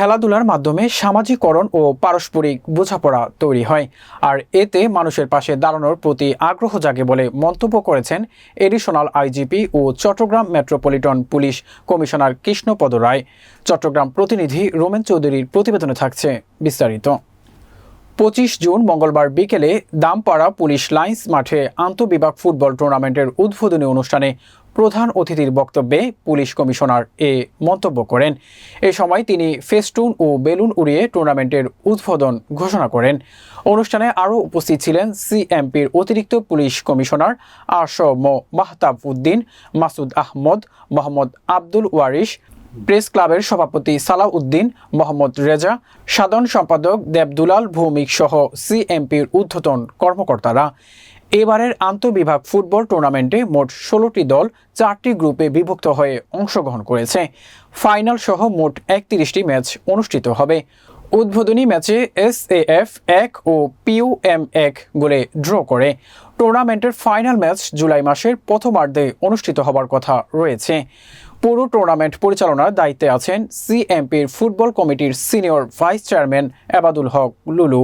খেলাধুলার মাধ্যমে সামাজিকরণ ও পারস্পরিক বোঝাপড়া তৈরি হয়। আর এতে মানুষের পাশে দাঁড়ানোর প্রতি আগ্রহ জাগে বলে মন্তব্য করেছেন এডিশনাল আইজিপি ও Chattogram metropolitan police commissioner Krishnapada Roy. Chattogram প্রতিনিধি রোমেন চৌধুরীর প্রতিবেদনে থাকছে বিস্তারিত। পঁচিশ জুন মঙ্গলবার বিকেলে দামপাড়া পুলিশ লাইন্স মাঠে আন্তঃবিভাগ ফুটবল টুর্নামেন্টের উদ্বোধনী অনুষ্ঠানে প্রধান অতিথির বক্তব্যে পুলিশ কমিশনার এ মন্তব্য করেন। এ সময় তিনি ফেস্টুন ও বেলুন উড়িয়ে টুর্নামেন্টের উদ্বোধন ঘোষণা করেন। অনুষ্ঠানে আরও উপস্থিত ছিলেন সিএমপির অতিরিক্ত পুলিশ কমিশনার আশ মো মাহতাব উদ্দিন মাসুদ আহমদ, মোহাম্মদ আব্দুল ওয়ারিশ প্রেস ক্লাবের সভাপতি সালাউদ্দিন মোহাম্মদ রেজা, সাধারণ সম্পাদক দেবদুলাল ভৌমিক সহ সিএমপির ঊর্ধ্বতন কর্মকর্তারা। এবারের আন্তবিভাগ ফুটবল টুর্নামেন্টে মোট ষোলোটি দল চারটি গ্রুপে বিভক্ত হয়ে অংশগ্রহণ করেছে। ফাইনাল সহ মোট একত্রিশটি ম্যাচ অনুষ্ঠিত হবে। উদ্বোধনী ম্যাচে এস এফ এক ও পিইউএম এক গোলে ড্র করে। টুর্নামেন্টের ফাইনাল ম্যাচ জুলাই মাসের প্রথমার্ধে অনুষ্ঠিত হবার কথা রয়েছে। পুরো টুর্নামেন্ট পরিচালনার দায়িত্বে আছেন সিএমপির ফুটবল কমিটির senior vice chairman Ebadul Haque Lulu.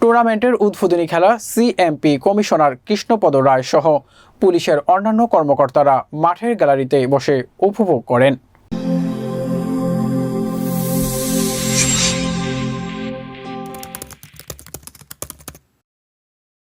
টুর্নামেন্টের উদ্বোধনী খেলা সিএমপি কমিশনার কৃষ্ণপদ রায় সহ পুলিশের অন্যান্য কর্মকর্তারা মাঠের গ্যালারিতে বসে উপভোগ করেন।